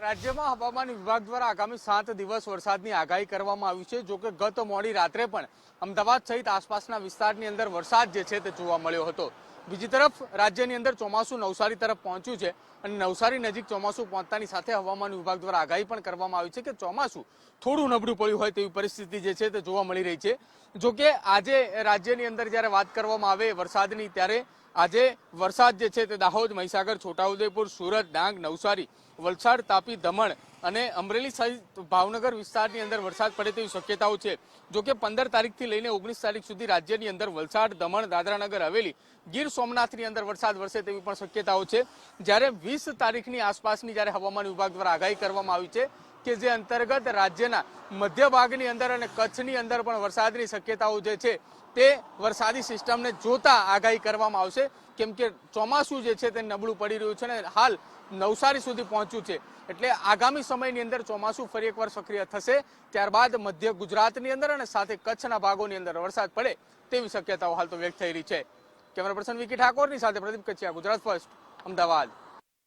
રાજ્યમાં હવામાન વિભાગ દ્વારા આગામી સાત દિવસ વરસાદની આગાહી કરવામાં આવી છે. જો કે ગત મોડી રાત્રે પણ અમદાવાદ સહિત આસપાસના વિસ્તારની અંદર વરસાદ જે છે તે જોવા મળ્યો હતો. બીજી તરફ રાજ્યની અંદર ચોમાસું નવસારી તરફ પહોંચ્યું છે અને નવસારી નજીક ચોમાસું પહોંચતાની સાથે હવામાન વિભાગ દ્વારા આગાહી પણ કરવામાં આવી છે કે ચોમાસું થોડું નબળું પડ્યું હોય તેવી પરિસ્થિતિ જે છે તે જોવા મળી રહી છે. જો કે આજે રાજ્યની અંદર જ્યારે વાત કરવામાં આવે વરસાદની ત્યારે આજે વરસાદ જે છે તે દાહોદ, મહીસાગર, છોટાઉદેપુર, સુરત, ડાંગ, નવસારી, વલસાડ, તાપી, દમણ અને અમરેલી સહિત ભાવનગર વિસ્તારની અંદર વરસાદ પડે તેવી શક્યતાઓ છે. જો કે પંદર તારીખથી લઈને ઓગણીસ તારીખ સુધી રાજ્યની અંદર વલસાડ, દમણ, દાદરાનગર, હવેલી, ગીર સોમનાથની અંદર વરસાદ વરસે તેવી પણ શક્યતાઓ છે. જ્યારે વીસ તારીખની આસપાસની જ્યારે હવામાન વિભાગ દ્વારા આગાહી કરવામાં આવી છે કે જે અંતર્ગત રાજ્યના મધ્ય ભાગની અંદર અને કચ્છની અંદર પણ વરસાદની શક્યતાઓ જે છે તે વરસાદી સિસ્ટમને જોતા આગાહી કરવામાં આવશે. કેમ કે ચોમાસું જે છે તે નબળું પડી રહ્યું છે અને હાલ નવસારી સુધી પહોંચ્યું છે. એટલે આગામી સમયની અંદર ચોમાસું ફરી એકવાર સક્રિય થશે. ત્યારબાદ મધ્ય ગુજરાતની અંદર અને સાથે કચ્છના ભાગોની અંદર વરસાદ પડે તેવી શક્યતાઓ હાલ તો વ્યક્ત થઈ રહી છે. કેમેરા પર્સન વિકી ઠાકોરની સાથે પ્રદીપ કચ્છિયા, ગુજરાત ફર્સ્ટ, અમદાવાદ.